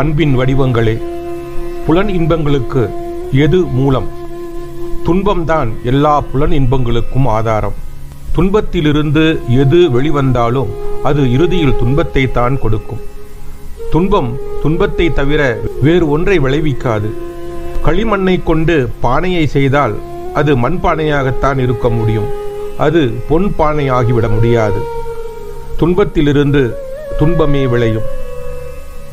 அன்பின் வடிவங்களே புலன் இன்பங்களுக்கு எது மூலம்? துன்பம்தான் எல்லா புலன் இன்பங்களுக்கும் ஆதாரம். துன்பத்திலிருந்து எது வெளிவந்தாலும் அது இறுதியில் துன்பத்தை தான் கொடுக்கும். துன்பம் துன்பத்தை தவிர வேறு ஒன்றை விளைவிக்காது. களிமண்ணை கொண்டு பானையை செய்தால் அது மண்பானையாகத்தான் இருக்க முடியும். அது பொன் பானை ஆகிவிட முடியாது. துன்பத்திலிருந்து துன்பமே விளையும்.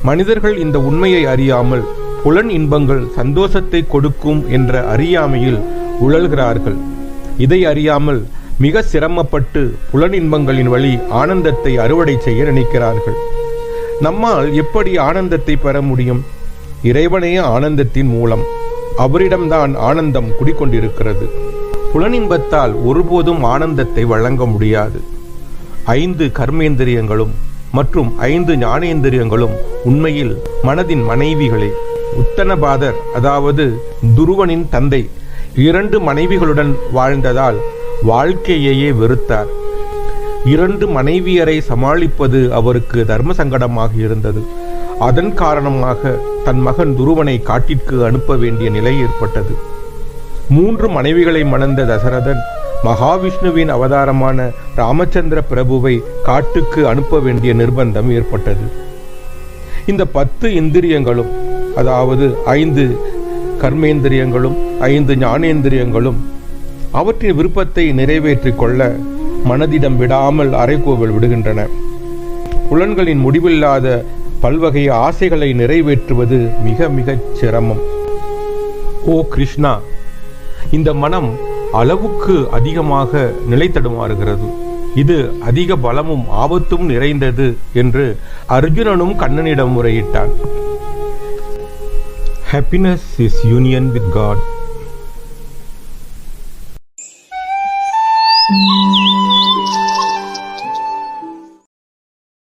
மனிதர்கள் இந்த உண்மையை அறியாமல் புலன் இன்பங்கள் சந்தோஷத்தை கொடுக்கும் என்ற அறியாமையில் உழல்கிறார்கள். இதை அறியாமல் மிக சிரமப்பட்டு புலன் இன்பங்களின் வழி ஆனந்தத்தை அறுவடை செய்ய நினைக்கிறார்கள். நம்மால் எப்படி ஆனந்தத்தை பெற முடியும்? இறைவனே ஆனந்தத்தின் மூலம். அவரிடம்தான் ஆனந்தம் குடிக்கொண்டிருக்கிறது. புலனின்பத்தால் ஒருபோதும் ஆனந்தத்தை வழங்க முடியாது. ஐந்து கர்மேந்திரியங்களும் மற்றும் ஐந்து ஞானேந்திரியங்களும் உண்மையில் மனதின் மனைவிகளே. உத்தனபாதர் அதாவது துருவனின் தந்தை இரண்டு மனைவிகளுடன் வாழ்ந்ததால் வாழ்க்கையையே வெறுத்தார். இரண்டு மனைவியரை சமாளிப்பது அவருக்கு தர்ம சங்கடமாக இருந்தது. அதன் காரணமாக தன் மகன் துருவனை காட்டிற்கு அனுப்ப வேண்டிய நிலை ஏற்பட்டது. மூன்று மனைவிகளை மணந்த தசரதன் மகாவிஷ்ணுவின் அவதாரமான ராமச்சந்திர பிரபுவை காட்டுக்கு அனுப்ப வேண்டிய நிர்பந்தம் ஏற்பட்டது. இந்த பத்து இந்திரியங்களும் அதாவது ஐந்து கர்மேந்திரியங்களும் ஐந்து ஞானேந்திரியங்களும் அவற்றின் விருப்பத்தை நிறைவேற்றிக் கொள்ள மனதிடம் விடாமல் அரைக்கோவல் விடுகின்றன. புலன்களின் முடிவில்லாத பல்வகை ஆசைகளை நிறைவேற்றுவது மிக மிகச் சிரமம். ஓ கிருஷ்ணா இந்த மனம் அளவுக்கு அதிகமாக நிலைத்தடுமாறுகிறது இது அதிக பலமும் ஆபத்தும் நிறைந்தது என்று அர்ஜுனனும் கண்ணனிடம் முறையிட்டான். Happiness is union with God